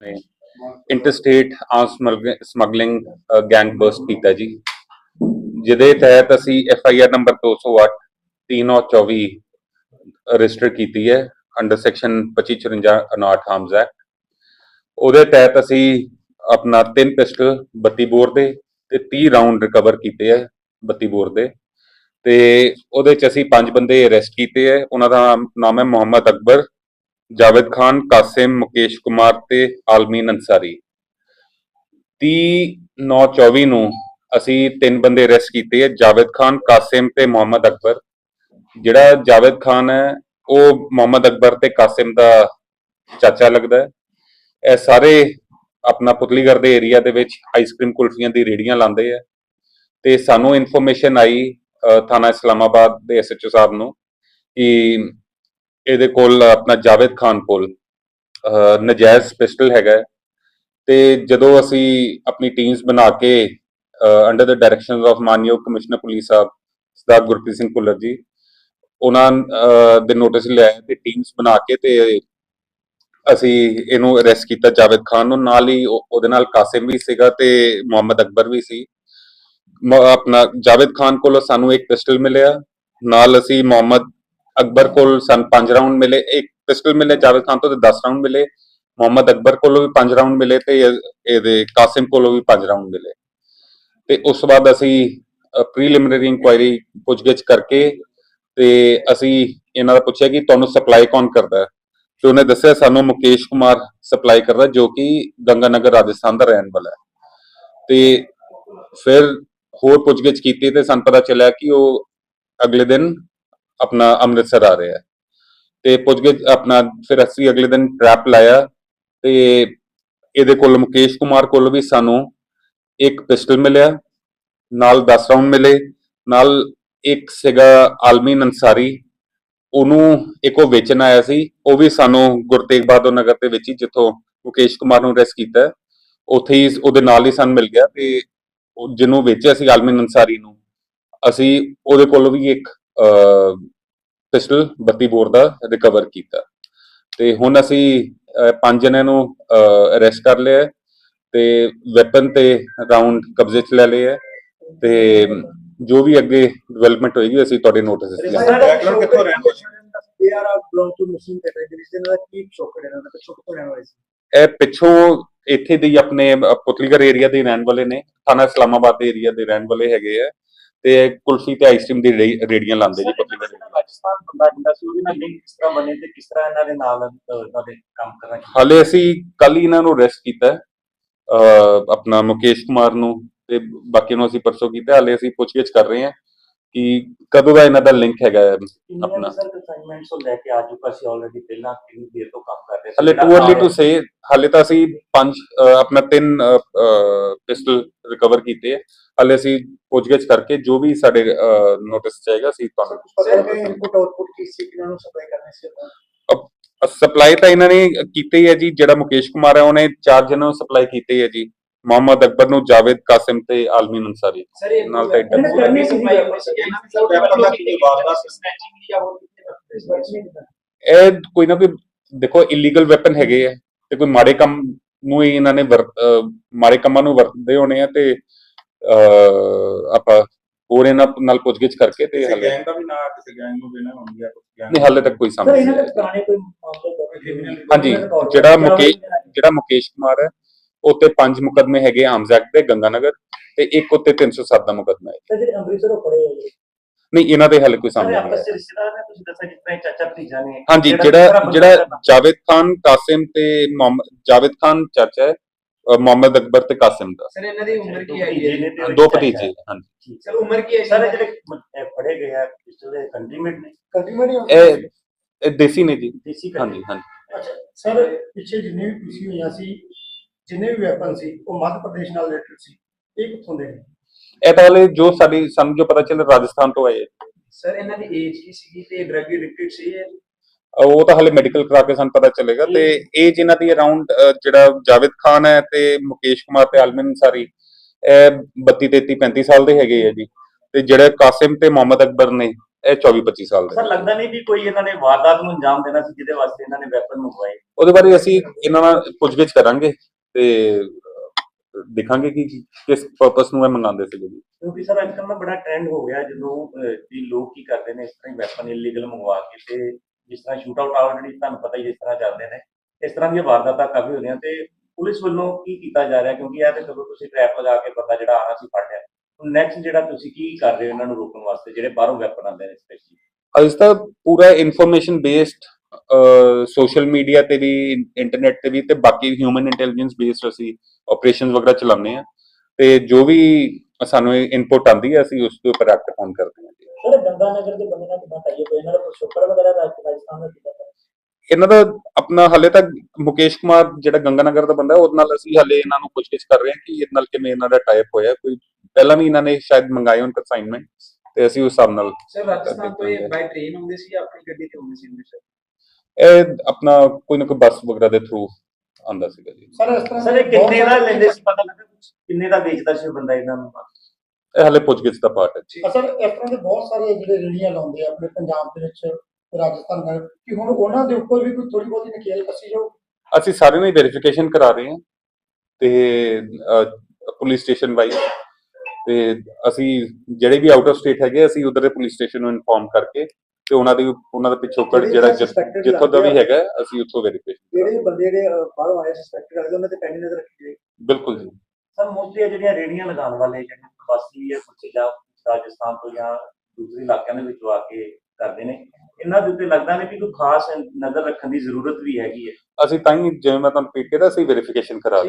ਨੇ interstate arm smuggling gang bust ਕੀਤਾ ਜੀ। ਜਿਹਦੇ ਤਹਿਤ ਅਸੀਂ F I R number 208 3924 register ਕੀਤੀ ਹੈ ਅੰਡਰ ਸੈਕਸ਼ਨ 2554 ਅਨਾਟ ਹਾਰਮਸ ਐਕਟ ਉਹਦੇ ਤਹਿਤ ਅਸੀਂ ਆਪਣਾ ਤਿੰਨ ਪਿਸਟਲ 32 ਬੋਰ ਦੇ ਤੇ 30 ਰਾਉਂਡ ਰਿਕਵਰ ਕੀਤੇ ਹੈ 32 ਬੋਰ ਦੇ। ਤੇ ਉਹਦੇ ਚ ਅਸੀਂ ਪੰਜ ਬੰਦੇ ਅਰੈਸਟ ਕੀਤੇ ਹੈ। ਉਹਨਾਂ ਦਾ ਨਾਮ ਹੈ ਮੁਹੰਮਦ ਅਕਬਰ ਜਾਵੇਦ ਖਾਨ, ਕਾਸਿਮ, ਮੁਕੇਸ਼ ਕੁਮਾਰ ਤੇ ਆਲਮੀਨ ਅੰਸਾਰੀ 30 9 24 ਨੂੰ ਅਸੀਂ ਤਿੰਨ ਬੰਦੇ ਅਰੈਸਟ ਕੀਤੇ ਹੈ ਜਾਵੇਦ ਖਾਨ, ਕਾਸਿਮ ਤੇ ਮੁਹੰਮਦ ਅਕਬਰ। ਜਿਹੜਾ ਜਾਵੇਦ ਖਾਨ ਹੈ, ਉਹ ਮੁਹੰਮਦ ਅਕਬਰ ਤੇ ਕਾਸਿਮ ਦਾ ਚਾਚਾ ਲੱਗਦਾ ਹੈ। ਇਹ ਸਾਰੇ ਆਪਣਾ ਪੁਤਲੀਗੜ੍ਹ ਦੇ ਏਰੀਆ ਦੇ ਵਿੱਚ ਆਈਸਕ੍ਰੀਮ ਕੁਲਫੀਆਂ ਦੀ ਰੇੜੀਆਂ ਲਾਉਂਦੇ ਆ। ਤੇ ਸਾਨੂੰ ਇਨਫੋਰਮੇਸ਼ਨ ਆਈ ਥਾਣਾ ਇਸਲਾਮਾਬਾਦ ਦੇ ਐਸਐਚਓ ਸਾਹਿਬ ਨੂੰ ਕਿ ਇਹਦੇ ਕੋਲ ਆਪਣਾ ਜਾਵੇਦ ਖਾਨ ਕੋਲ ਅ, ਨਜਾਇਜ਼ ਪਿਸਟਲ ਹੈਗਾ ਤੇ ਜਦੋਂ ਅਸੀਂ ਆਪਣੀ ਟੀਮਸ ਬਣਾ ਕੇ ਅੰਡਰ ਦ ਡਾਇਰੈਕਸ਼ਨਸ ਆਫ ਮਾਨਯੋਗ ਕਮਿਸ਼ਨਰ ਪੁਲਿਸ ਸਾਹਿਬ ਸਰਦਾਰ ਗੁਰਪ੍ਰੀਤ ਸਿੰਘ ਭੁੱਲਰ ਜੀ ਉਹਨਾਂ ਦੇ ਨੋਟਿਸ ਲਿਆਏ ਤੇ ਟੀਮਸ ਬਣਾ ਕੇ ਤੇ ਅਸੀਂ ਇਹਨੂੰ ਅਰੈਸਟ ਕੀਤਾ ਜਾਵੇਦ ਖਾਨ ਨੂੰ। ਨਾਲ ਹੀ ਉਹਦੇ ਨਾਲ ਕਾਸਿਮ ਵੀ ਸੀਗਾ ਤੇ ਮੁਹੰਮਦ ਅਕਬਰ ਵੀ ਸੀ। ਆਪਣਾ ਜਾਵੇਦ ਖਾਨ ਕੋਲੋਂ ਸਾਨੂੰ ਇੱਕ ਪਿਸਟਲ ਮਿਲਿਆ। ਨਾਲ ਅਸੀਂ ਮੁਹੰਮਦ ਅਕਬਰ ਕੋਲ ਸਾਨੂੰ ਪੰਜ ਰਾਉਂਡ ਮਿਲੇ, ਇੱਕ ਪਿਸਟਲ ਮਿਲੇ ਜਾਵੇਦ ਖਾਨ ਤੋਂ ਤੇ 10 ਰਾਉਂਡ ਮਿਲੇ। ਮੁਹੰਮਦ ਅਕਬਰ ਕੋਲੋਂ ਵੀ ਪੰਜ ਰਾਉਂਡ ਮਿਲੇ ਤੇ ਇਹਦੇ ਕਾਸਿਮ ਕੋਲੋਂ ਵੀ ਪੰਜ ਰਾਉਂਡ ਮਿਲੇ। ਤੇ ਉਸ ਤੋਂ ਬਾਅਦ ਅਸੀਂ ਪ੍ਰੀਲਿਮਿਨਰੀ ਇਨਕੁਆਇਰੀ ਪੁੱਛਗਿੱਛ ਕਰਕੇ ਤੇ ਅਸੀਂ ਇਹਨਾਂ ਦਾ ਪੁੱਛਿਆ ਕਿ ਤੁਹਾਨੂੰ ਸਪਲਾਈ ਕੌਣ ਕਰਦਾ ਹੈ? ਤੇ ਉਹਨੇ ਦੱਸਿਆ ਸਾਨੂੰ ਮੁਕੇਸ਼ ਕੁਮਾਰ ਸਪਲਾਈ ਕਰਦਾ ਜੋ ਕਿ ਗੰਗਾਨਗਰ ਰਾਜਸਥਾਨ ਦਾ ਰਹਿਣ ਵਾਲਾ ਹੈ। ਤੇ ਫਿਰ ਹੋਰ ਪੁੱਛਗਿੱਛ ਕੀਤੀ ਤੇ ਸਾਨੂੰ ਪਤਾ ਚੱਲਿਆ ਕਿ ਉਹ ਅਗਲੇ ਦਿਨ ਆਪਣਾ ਅੰਮ੍ਰਿਤਸਰ ਆ ਰਿਹਾ ਤੇ ਪੁੱਜ ਪੁੱਛਗਿੱਛ ਆਪਣਾ ਫਿਰ ਅਸੀਂ ਅਗਲੇ ਦਿਨ ਟਰੈਪ ਲਾਇਆ ਤੇ ਇਹਦੇ ਕੋਲ ਮੁਕੇਸ਼ ਕੁਮਾਰ ਕੋਲ ਵੀ ਸਾਨੂੰ ਇੱਕ ਪਿਸਟਲ ਮਿਲਿਆ, ਨਾਲ 10 ਰਾਉਂਡ ਮਿਲੇ, ਨਾਲ ਇੱਕ ਸੀਗਾ ਆਲਮੀਨ ਅੰਸਾਰੀ ਉਹਨੂੰ ਇੱਕ ਉਹ ਵੇਚਣ ਆਇਆ ਸੀ, ਉਹ ਵੀ ਸਾਨੂੰ ਗੁਰੂ ਤੇਗ ਬਹਾਦਰ ਨਗਰ ਤੇ ਵੇਚੀ ਹੀ ਜਿੱਥੋਂ ਮੁਕੇਸ਼ ਕੁਮਾਰ ਨੂੰ ਅਰੈਸਟ ਕੀਤਾ ਉੱਥੇ ਹੀ ਉਹਦੇ ਨਾਲ ਹੀ ਸਾਨੂੰ ਮਿਲ ਗਿਆ ਤੇ ਜਿਹਨੂੰ ਵੇਚਿਆ ਸੀ ਆਲਮੀਨ ਅੰਸਾਰੀ ਨੂੰ, ਅਸੀਂ ਉਹਦੇ ਕੋਲੋਂ ਵੀ ਇੱਕ ਪਿਸਟਲ 32 ਬੋਰ ਦਾ ਰਿਕਵਰ ਕੀਤਾ। ਤੇ ਹੁਣ ਅਸੀਂ ਪੰਜ ਜਣਿਆਂ ਨੂੰ ਅਰੈਸਟ ਕਰ ਲਿਆ ਤੇ ਵੈਪਨ ਤੇ ਰਾਉਂਡ ਕਬਜ਼ੇ 'ਚ ਲੈ ਲਏ ਹੈ ਤੇ ਜੋ ਵੀ ਅੱਗੇ ਡਿਵੈਲਪਮੈਂਟ ਹੋਏਗੀ ਅਸੀਂ ਤੁਹਾਡੇ ਨੋਟਿਸ ਬੈਕਗ੍ਰਾਉਂਡ ਕਿੱਥੋਂ ਰਹਿਣ ਵਾਲੇ ਦਾ ਕੀ ਸ਼ੌਕ ਹੈ ਇਹਨਾਂ ਦਾ ਪਿੱਛੋਂ ਕਿੱਥੋਂ ਰਹਿਣ ਵਾਲੇ ਸੀ ਇਹ ਪਿੱਛੋਂ ਇੱਥੇ ਦੇ ਹੀ ਆਪਣੇ ਅ, ਪੁਤਲੀਗੜ੍ਹ ਏਰੀਆ ਦੇ ਰਹਿਣ ਵਾਲੇ ਨੇ। ਥਾਣਾ ਇਸਲਾਮਾਬਾਦ ਦੇ ਏਰੀਆ ਦੇ ਰਹਿਣ ਵਾਲੇ ਹੈਗੇ ਆ। ਤੇ ਕੁਲਫੀ ਤੇ ਆਈਸਕ੍ਰੀਮ ਦੀ ਰੇੜੀ- ਰੇੜੀਆਂ ਲਾਉਂਦੇ ਜੀ ਪੁਤਲੀਗੜ੍ਹ area। ਰਾਜਸਥਾਨ ਬੰਦਾ ਸੀ ਉਹਦੇ ਨਾਲ ਲਿੰਕ ਕਿਸ ਤਰ੍ਹਾਂ ਬਣੇ ਤੇ ਕਿਸ ਤਰ੍ਹਾਂ ਇਹਨਾਂ ਦੇ ਨਾਲ ਅਹ, ਇਹਨਾਂ ਦੇ ਕੰਮ ਕਰਨਾ ਹਾਲੇ ਅਸੀਂ ਕੱਲ ਹੀ ਇਹਨਾਂ ਨੂੰ ਅਰੈਸਟ ਕੀਤਾ ਹੈ, ਅ, ਆਪਣਾ ਮੁਕੇਸ਼ ਕੁਮਾਰ ਨੂੰ ਤੇ ਬਾਕੀ ਨੂੰ ਅਸੀਂ ਪਰਸੋਂ ਕੀਤਾ ਹਾਲੇ ਅਸੀਂ ਪੁੱਛਗਿੱਛ ਕਰ ਰਹੇ ਹਾਂ। ਕਿ ਕਦੋਂ ਦਾ ਇਹਨਾਂ ਦਾ ਲਿੰਕ ਹੈਗਾ ਹੈ। ਆਪਣਾ। ਸਰ ਅਸਾਈਨਮੈਂਟਸ ਤੋਂ ਲੈ ਕੇ ਆ ਚੁੱਕਾ ਸੀ ਆਲਰੇਡੀ ਪਹਿਲਾਂ ਕਿੰਨੀ ਦੇਰ ਤੋਂ ਕੰਮ ਕਰ ਰਹੇ ਸੀ ਹਾਲੇ ਜਿਹੜਾ ਟੂ ਅਰਲੀ ਟੂ ਸੇ ਹਾਲੇ ਤਾਂ ਅਸੀਂ ਪੰਜ ਆਪਣਾ ਤਿੰਨ ਪਿਸਟਲ ਰਿਕਵਰ ਕੀਤੇ ਹੈ ਹਾਲੇ ਅਸੀਂ ਪੁੱਛਗਿੱਛ ਕਰਕੇ ਜੋ ਵੀ ਸਾਡੇ ਨੋਟਿਸ ਚਾਹੀਦਾ ਅਸੀਂ ਤੁਹਾਨੂੰ ਹੈ ਇਨਪੁਟ ਆਉਟਪੁੱਟ ਕੀ ਸੀ ਕਿਹਨਾਂ ਨੂੰ ਸਪਲਾਈ ਕਰਨੀ ਸੀ ਆਪਾਂ ਸਪਲਾਈ ਤਾਂ ਇਹਨਾਂ ਨੇ ਕੀਤੀ ਹੀ ਹੈ ਜੀ ਜਿਹੜਾ ਮੁਕੇਸ਼ ਕੁਮਾਰ ਹੈ ਉਹਨੇ ਚਾਰ ਜਣਾਂ ਨੂੰ ਸਪਲਾਈ ਕੀਤੀ ਹੈ ਜੀ ਮੁਹੰਮਦ ਅਕਬਰ ਨੂੰ ਜਾਵੇਦ ਕਾਸਿਮ ਤੇ ਆਲਮੀਨ ਅੰਸਾਰੀ ਨਾਲ ਤਾਂ ਹੋਰ ਇਹ ਕੋਈ ਨਾ ਕੋਈ ਦੇਖੋ ਇਲੀਗਲ ਵੈਪਨ ਹੈਗੇ ਆ ਤੇ ਕੋਈ ਮਾੜੇ ਕੰਮ ਨੂੰ ਹੀ ਇਹਨਾਂ ਨੇ ਮਾੜੇ ਕੰਮਾਂ ਨੂੰ ਵਰਤਦੇ ਹੋਣੇ ਆ ਤੇ ਆਪਾਂ ਹੋਰ ਇਹਨਾਂ ਨਾਲ ਪੁੱਛਗਿੱਛ ਕਰਕੇ ਤੇ ਹਾਲੇ ਗੈਂਗ ਦਾ ਵੀ ਨਾ ਕਿਸੇ ਗੈਂਗ ਨੂੰ ਦੇਣਾ ਹੋਣ ਗਿਆ ਕੁਝ ਗੈਂਗ ਨਹੀਂ ਹਾਲੇ ਤੱਕ ਕੋਈ ਇਹਨਾਂ ਨਹੀਂ। ਹਾਂਜੀ, ਜਿਹੜਾ ਮੁਕੇਸ਼- ਜਿਹੜਾ ਮੁਕੇਸ਼ ਕੁਮਾਰ ਹੈ ਉੱਤੇ ਪੰਜ ਮੁਕਦਮੇ ਹੈਗੇ ਆਰਮਸ ਐਕਟ ਦੇ ਗੰਗਾਨਗਰ ਤੇ ਇੱਕ ਉੱਤੇ 307 ਦਾ ਮੁਕਦਮਾ ਹੈ। ਤੇ ਜਿਹੜੇ ਅੰਮ੍ਰਿਤਸਰੋਂ ਫੜੇ ਹੋਏ ਜੀ ਨਹੀਂ ਇਹਨਾਂ ਦੇ ਹਾਲੇ ਕੋਈ ਸਾਹਮਣੇ ਨਹੀਂ ਆਪਸ ਆਇਆ ਚ ਰਿਸ਼ਤੇਦਾਰ ਨੇ ਤੁਸੀਂ ਦੱਸਿਆ ਜਿਸ ਤਰ੍ਹਾਂ ਇਹ ਚਾਚਾ ਭਤੀਜਾ ਨੇ। ਹਾਂਜੀ ਜਿਹੜਾ- ਜਿਹੜਾ ਜਾਵੇਦ ਖਾਨ ਕਾਸਿਮ ਤੇ ਮੁਹੰਮਦ ਜਾਵੇਦ ਖਾਨ ਚਾਚਾ ਹੈ ਮੁਹੰਮਦ ਅਕਬਰ ਤੇ ਕਾਸਿਮ ਦਾ। ਸਰ ਇਹਨਾਂ ਦੀ ਉਮਰ ਕੀ ਹੈ? ਦੋ। ਭਤੀਜੇ ਹਾਂਜੀ। ਸਰ ਉਮਰ ਕੀ ਹੈ? ਸਾਰੇ ਜਿਹੜੇ ਫੜੇ ਗਏ ਆ ਪਿਸਟਲ ਦੇ ਕੰਟਰੀਮੈਂਟ ਨੇ। ਕੰਟੀਨਿਊ ਇਹ ਇਹ ਦੇਸੀ ਨੇ ਜੀ। ਦੇਸੀ ਹਾਂਜੀ ਹਾਂਜੀ। ਅੱਛਾ ਸਰ ਪਿੱਛੇ ਜਿੰਨੇ ਵੀ ਪੀਸੀ ਹੋਈਆਂ ਸੀ ਜਿੰਨੇ ਵੀ ਵੈਪਨ ਸੀ ਉਹ ਮੱਧ ਪ੍ਰਦੇਸ਼ ਨਾਲ ਰਿਲੇਟਡ ਸੀ। ਇਹ ਕਿੱਥੋਂ ਦੇ ਨੇ? ਇਹ ਤਾਂ ਵਾਲੇ ਜੋ ਸਾਡੀ ਸਾਨੂੰ ਜੋ ਪਤਾ ਚੱਲਿਆ ਰਾਜਸਥਾਨ ਤੋਂ ਆਏ। ਸਰ ਇਹਨਾਂ ਦੀ ਏਜ ਕੀ ਸੀਗੀ ਤੇ ਡਰਗ ਐਡਿਕਟਡ ਸੀ ਇਹ? ਅਹ ਉਹ ਤਾਂ ਹਲੇ ਮੈਡੀਕਲ ਕਰਾ ਕੇ ਸਾਨੂੰ ਪਤਾ ਚੱਲੇਗਾ। ਤੇ ਏਜ ਇਹਨਾਂ ਦੀ ਅਰਾਊਂਡ ਜਿਹੜਾ ਜਾਵੇਦ ਖਾਨ ਹੈ ਤੇ ਮੁਕੇਸ਼ ਕੁਮਾਰ ਤੇ ਆਲਮਨ ਸਾਰੀ ਇਹ 32 33 35 ਸਾਲ ਦੇ ਹੈਗੇ ਆ ਜੀ। ਤੇ ਜਿਹੜੇ ਕਾਸਿਮ ਤੇ ਮੁਹੰਮਦ ਅਕਬਰ ਨੇ ਇਹ 24 25 ਸਾਲ ਸਰ ਦਾ ਲੱਗਦਾ ਨਹੀਂ ਵੀ ਕੋਈ ਇਹਨਾਂ ਨੇ ਵਾਰਦਾਤ ਨੂੰ ਅੰਜਾਮ ਦੇਣਾ ਸੀ ਜਿਹਦੇ ਵਾਸਤੇ ਇਹਨਾਂ ਨੇ ਵੈਪਨ ਮੰਗਵਾਏ? ਉਹਦੇ ਬਾਰੇ ਅਸੀਂ ਇਹਨਾਂ ਨਾਲ ਪੁੱਛਗਿੱਛ ਕਰਾਂਗੇ। ਤੇ ਦੇਖਾਂਗੇ ਕਿ ਕਿਸ ਪਰਪਸ ਨੂੰ ਇਹ ਮੰਗਾਉਂਦੇ ਸੀਗੇ ਜੀ। ਕਿਉਂਕਿ ਸਰ ਅੱਜ ਕੱਲ੍ਹ ਨਾ ਬੜਾ ਟ੍ਰੈਂਡ ਹੋ ਗਿਆ ਜਦੋਂ ਵੀ ਲੋਕ ਕੀ ਕਰਦੇ ਨੇ ਇਸ ਤਰ੍ਹਾਂ ਹੀ ਵੈਪਨ ਇਲੀਗਲ ਮੰਗਵਾ ਕੇ ਤੇ ਜਿਸ ਤਰ੍ਹਾਂ ਸ਼ੂਟ ਆਊਟ ਆਲਰੇਡੀ ਤੁਹਾਨੂੰ ਪਤਾ ਹੀ ਜਿਸ ਤਰ੍ਹਾਂ ਚੱਲਦੇ ਨੇ। ਇਸ ਤਰ੍ਹਾਂ ਦੀਆਂ ਵਾਰਦਾਤਾਂ ਕਾਫੀ ਹੋ ਰਹੀਆਂ ਤੇ ਪੁਲਿਸ ਵੱਲੋਂ ਕੀ ਕੀਤਾ ਜਾ ਰਿਹਾ? ਕਿਉਂਕਿ ਇਹ ਤੇ ਜਦੋਂ ਤੁਸੀਂ ਟ੍ਰੈਪ ਲਗਾ ਕੇ ਬੰਦਾ ਜਿਹੜਾ ਆਣਾ ਸੀ ਫੜ ਲਿਆ। ਨੈਕਸਟ ਜਿਹੜਾ ਤੁਸੀਂ ਕੀ ਕਰ ਰਹੇ ਹੋ ਇਹਨਾਂ ਨੂੰ ਰੋਕਣ ਵਾਸਤੇ ਜਿਹੜੇ ਬਾਹਰੋਂ ਵੈਪਨ ਆਉਂਦੇ ਨੇ ਸਪੈਸ਼ਲੀ ਤਾਂ ਪੂਰਾ ਇਨਫੋਰਮੇਸ਼ਨ ਬੇਸਡ ਸੋਸ਼ਲ ਮੀਡੀਆ ਤੇ ਵੀ ਇੰਟਰਨੈਟ ਤੇ ਵੀ ਤੇ ਬਾਕੀ ਹਿਊਮਨ ਇੰਟੈਲੀਜੈਂਸ ਬੇਸਡ ਅਸੀਂ ਆਪਰੇਸ਼ਨਸ ਵਗੈਰਾ ਚਲਾਉਂਦੇ ਆ ਤੇ ਜੋ ਵੀ ਸਾਨੂੰ ਇਨਪੁਟ ਆਂਦੀ ਹੈ ਅਸੀਂ ਉਸ ਦੇ ਉੱਪਰ ਐਕਟ ਔਨ ਕਰਦੇ ਹਾਂ। ਜੀ ਸਰ ਗੰਗਾ ਨਗਰ ਦੇ ਬੰਦੇ ਨਾਲ ਕਿੰਨਾ ਟਾਈ ਹੋਇਆ ਇਹਨਾਂ ਦਾ ਪ੍ਰਸ਼ੋਕਰ ਵਗੈਰਾ ਦਾ ਰਾਜਸਥਾਨ ਦਾ ਦਾ? ਇਹਨਾਂ ਦਾ ਆਪਣਾ ਹਲੇ ਤੱਕ ਮੁਕੇਸ਼ ਕੁਮਾਰ ਜਿਹੜਾ ਗੰਗਾਨਗਰ ਦਾ ਬੰਦਾ ਹੈ, ਉਹਦੇ ਨਾਲ ਅਸੀਂ ਹਲੇ ਇਹਨਾਂ ਨੂੰ ਪੁੱਛਗਿੱਛ ਕਰ ਰਹੇ ਹਾਂ ਕਿ ਇਹਦੇ ਨਾਲ ਕਿਵੇਂ ਇਹਨਾਂ ਦਾ ਟਾਈਪ ਹੋਇਆ। ਕੋਈ ਪਹਿਲਾਂ ਵੀ ਇਹਨਾਂ ਨੇ ਸ਼ਾਇਦ ਮੰਗਾਏ ਹੋਣ ਕਨਸਾਈਨਮੈਂਟ ਤੇ ਅਸੀਂ ਉਸ ਹਿਸਾਬ ਨਾਲ ਸਰ ਰਾਜਸਥਾਨ ਤੋਂ ਇਹ ਬਾਈ ਟ੍ਰੇਨ ਹੁੰਦੇ ਸੀ ਆਪਣੀ ਗੱਡੀ ਤੇ ਹੁੰਦੇ ਸੀ? ਅੰਮ੍ਰਿਤਸਰ ਇਹ ਆਪਣਾ ਕੋਈ ਨਾ ਕੋਈ ਬੱਸ ਵਗੈਰਾ ਦੇ ਥਰੂ ਆਂਦਾ ਸੀਗਾ ਜੀ। ਸਰ ਇਸ ਤਰ੍ਹਾਂ ਸਰ ਇਹ ਕਿੰਨੇ ਦਾ ਲੈਂਦੇ ਸੀ? ਪਤਾ ਲੱਗਾ ਕੁਛ? ਕਿੰਨੇ ਦਾ ਵੇਚਦਾ ਸੀ ਉਹ ਬੰਦਾ ਇਹਨਾਂ ਨੂੰ? ਇਹ ਹਲੇ ਪੁੱਛਗਿੱਛ ਦਾ ਪਾਰਟ ਹੈ ਜੀ। ਸਰ ਇਸ ਤਰ੍ਹਾਂ ਦੇ ਬਹੁਤ ਸਾਰੇ ਜਿਹੜੇ ਰੇੜੀਆਂ ਲਾਉਂਦੇ ਆ ਆਪਣੇ ਪੰਜਾਬ ਦੇ ਵਿੱਚ ਰਾਜਸਥਾਨ ਨਾਲ ਕਿ ਹੁਣ ਉਹਨਾਂ ਦੇ ਉੱਪਰ ਵੀ ਕੋਈ ਥੋੜੀ ਬਹੁਤੀ ਨਕੇਲ ਕੱਸੀ ਜਾਓ ਅਸੀਂ ਸਾਰਿਆਂ ਦੀ ਵੈਰੀਫਿਕੇਸ਼ਨ ਕਰਾ ਰਹੇ ਹਾਂ ਤੇ ਪੁਲਿਸ ਸਟੇਸ਼ਨ ਵਾਈਜ਼ ਤੇ ਅਸੀਂ ਜਿਹੜੇ ਵੀ ਆਊਟ ਆਫ ਸਟੇਟ ਹੈਗੇ ਅਸੀਂ ਉਧਰ ਦੇ ਪੁਲਿਸ ਸਟੇਸ਼ਨ ਨੂੰ ਇਨਫੋਰਮ ਕਰਕੇ ਤੇ ਉਹਨਾਂ ਦੀ ਉਹਨਾਂ ਦਾ ਪਿਛੋਕੜ ਜਿਹੜੇ ਜਿ- suspected ਜਿੱਥੋਂ ਦਾ ਵੀ ਲੱਗਦੇ ਹੈਗਾ ਅਸੀਂ ਉੱਥੋਂ ਵੈਰੀਫਿਕੇਸ਼ਨ ਜਿਹੜੇ ਬੰਦੇ ਜਿਹੜੇ ਅਹ, ਬਾਹਰੋਂ ਆਏ ਸਸਪੈਕਟਡ ਲੱਗਦੇ ਉਹਨਾਂ ਤੇ ਪੈਣੀ ਨਜ਼ਰ ਰੱਖੀ ਜਾਏ ਬਿਲਕੁਲ ਜੀ। ਸਰ ਮੋਸਟਲੀ ਇਹ ਜਿਹੜੀਆਂ ਰੇੜੀਆਂ ਲਗਾਉਣ ਵਾਲੇ ਜਿਹੜੇ ਪ੍ਰਵਾਸੀ ਹੈ ਕੁਝ ਜਾਂ ਰਾਜਸਥਾਨ ਤੋਂ ਜਾਂ ਦੂਸਰੇ ਇਲਾਕਿਆਂ ਦੇ ਵਿੱਚੋਂ ਆ ਕੇ ਕਰਦੇ ਨੇ ਇਹਨਾਂ ਦੇ ਉੱਤੇ ਲੱਗਦਾ ਨਹੀਂ ਵੀ ਕੋਈ ਖਾਸ ਨਜ਼ਰ ਰੱਖਣ ਦੀ ਜ਼ਰੂਰਤ ਵੀ ਹੈਗੀ ਹੈ ਅਸੀਂ ਤਾਂ ਹੀ ਜਿਵੇਂ ਮੈਂ ਤੁਹਾਨੂੰ ਪੀਟ ਕੇ ਦਾ ਅਸੀਂ ਵੈਰੀਫਿਕੇਸ਼ਨ ਕਰਾ ਹਾਂ